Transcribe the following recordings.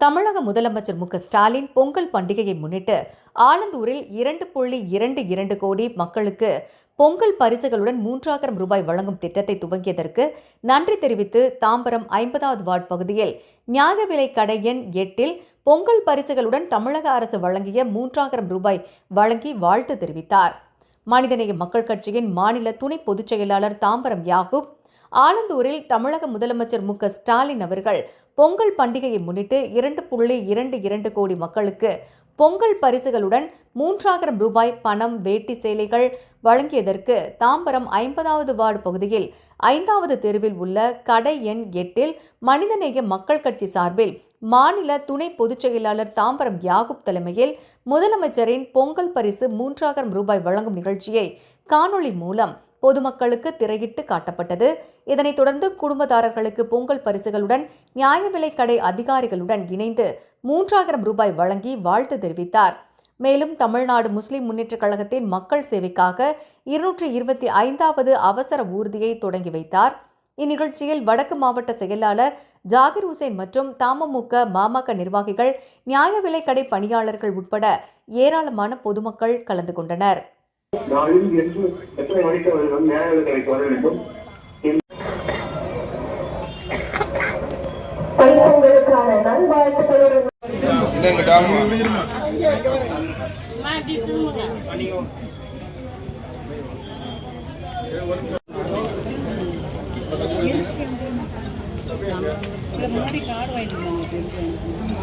தமிழக முதலமைச்சர் மு ஸ்டாலின் பொங்கல் பண்டிகையை முன்னிட்டு ஆலந்தூரில் இரண்டு புள்ளி இரண்டு இரண்டு கோடி மக்களுக்கு பொங்கல் பரிசுகளுடன் மூன்றாயிரம் ரூபாய் வழங்கும் திட்டத்தை துவங்கியதற்கு நன்றி தெரிவித்து தாம்பரம் ஐம்பதாவது வார்டு பகுதியில் நியாய விலை கடை எண் எட்டில் பொங்கல் பரிசுகளுடன் தமிழக அரசு வழங்கிய மூன்றாயிரம் ரூபாய் வழங்கி வாழ்த்து தெரிவித்தார். மனிதநேய மக்கள் கட்சியின் மாநில துணை பொதுச் செயலாளர் தாம்பரம் யாகூப் ஆலந்தூரில் தமிழக முதலமைச்சர் மு ஸ்டாலின் அவர்கள் பொங்கல் பண்டிகையை முன்னிட்டு இரண்டு புள்ளி இரண்டு இரண்டு கோடி மக்களுக்கு பொங்கல் பரிசுகளுடன் மூன்றாயிரம் ரூபாய் பணம் வேட்டி சேலைகள் வழங்கியதற்கு தாம்பரம் ஐம்பதாவது வார்டு பகுதியில் ஐந்தாவது தெருவில் உள்ள கடை எண் எட்டில் மனிதநேய மக்கள் கட்சி சார்பில் மாநில துணை பொதுச் செயலாளர் தாம்பரம் யாகுப் தலைமையில் முதலமைச்சரின் பொங்கல் பரிசு மூன்றாயிரம் ரூபாய் வழங்கும் நிகழ்ச்சியை காணொளி மூலம் பொதுமக்களுக்கு திரையிட்டு காட்டப்பட்டது. இதனைத் தொடர்ந்து குடும்பதாரர்களுக்கு பொங்கல் பரிசுகளுடன் நியாய விலைக்கடை அதிகாரிகளுடன் இணைந்து மூன்றாயிரம் ரூபாய் வழங்கி வாழ்த்து தெரிவித்தார். மேலும் தமிழ்நாடு முஸ்லிம் முன்னேற்றக் கழகத்தின் மக்கள் சேவைக்காக இருநூற்றி இருபத்தி ஐந்தாவது அவசர ஊர்தியை தொடங்கி வைத்தார். இந்நிகழ்ச்சியில் வடக்கு மாவட்ட செயலாளர் ஜாகிர் ஹுசைன் மற்றும் தமமுக மாமக நிர்வாகிகள் நியாய விலைக்கடை பணியாளர்கள் உட்பட ஏராளமான பொதுமக்கள் கலந்து கொண்டனர். நாளில் என்று எத்தனை மணிக்கு அவர்கள் நியாய விலைக்கடைக்கு வர வேண்டும். தைப்பொங்கலுக்கான நல்வாழ்த்துக்களுடன் இல்லைங்க டாமா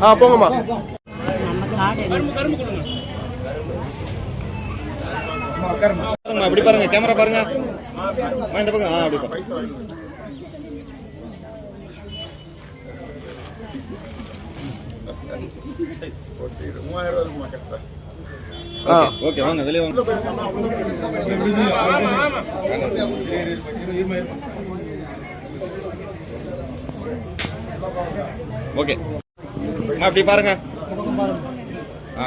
ஆ போங்கம்மா பாருங்க அப்படி பாருங்க கேமரா பாருங்க. இந்த பக்கம் ஆ அப்படி பாருங்க. ஓகே, வாங்க வெளியே வாங்க. ஓகே. அப்படி பாருங்க. ஆ.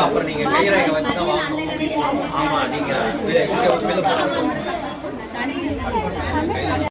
அப்புறம் நீங்க வச்சு ஆமா நீங்க